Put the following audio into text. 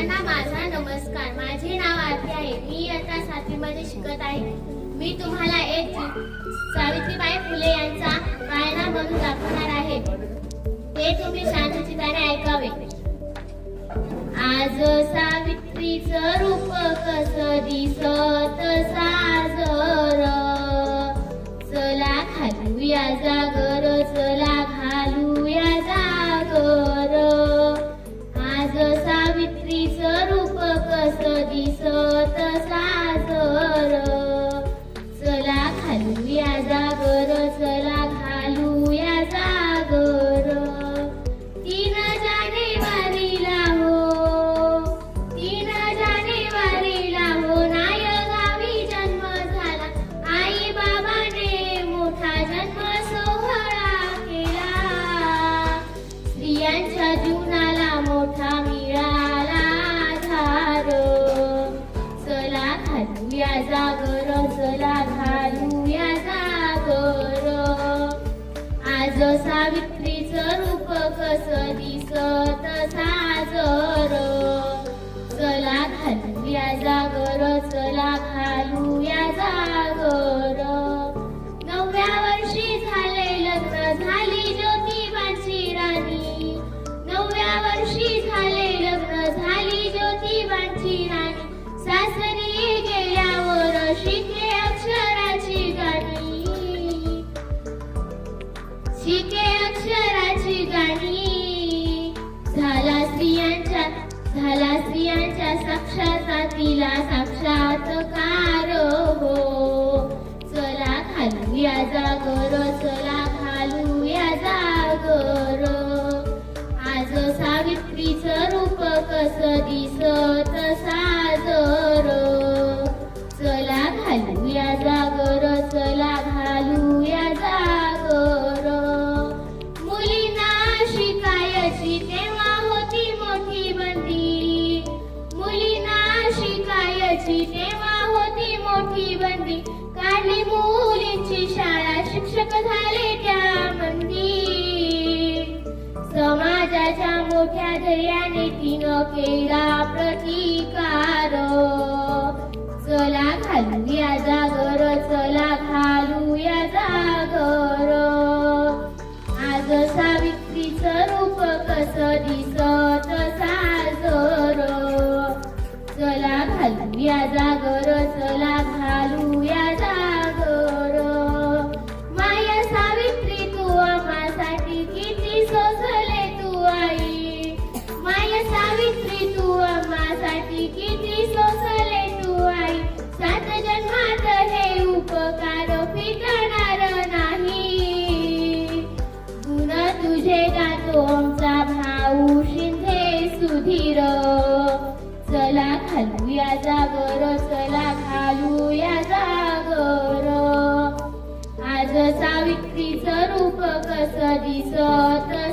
सर्वांना माझा नमस्कार. माझे नाव आरती आहे. मी आता सातवीमध्ये शिकत आहे. मी तुम्हाला एक सावित्रीबाई फुले यांचा गायना म्हणून दाखवणार आहे. ते तुम्ही शांतचिताने ऐकावे. आज सावित्रीच रूप कस दिसत साजर? चला खालूया जागर घालूया जागर चला घालूया जागर. तीन जानेवारीला हो तीन जानेवारीला हो नायगावी जन्म झाला आई बाबाने मोठा जन्म सोहळा केला. स्त्रियांच्या जीवनाला मोठा मिळाला आधार. चला घालूया जागर चला घालूया सावित्रीचं रूप कस दिसत? साजर चला घालूया जागर शिके अक्षराची गाणी. झाला स्त्रियांच्या झाला स्त्रियांच्या साक्षात्काराला साक्षात्कार हो. चला खालूया जागर चला खालूया जागर. आज सावित्रीचं रूप कस दिसत सा धैर्याने तिनं केला प्रतिकार. चला घालूया जागर चला घालूया जागर. आज सावित्रीचं रूप कस दिसत साजर? चला घालूया जागर चला आम्हासाठी किती सोसले तू आई? सात जन्मात हे उपकार फिटणार नाही. गुण तुझे गातो आमचा भाऊ शिंदे सुधीर. चला घालूया जागर चला घालूया जागर. आज सावित्रीचं रूप कसं दिसत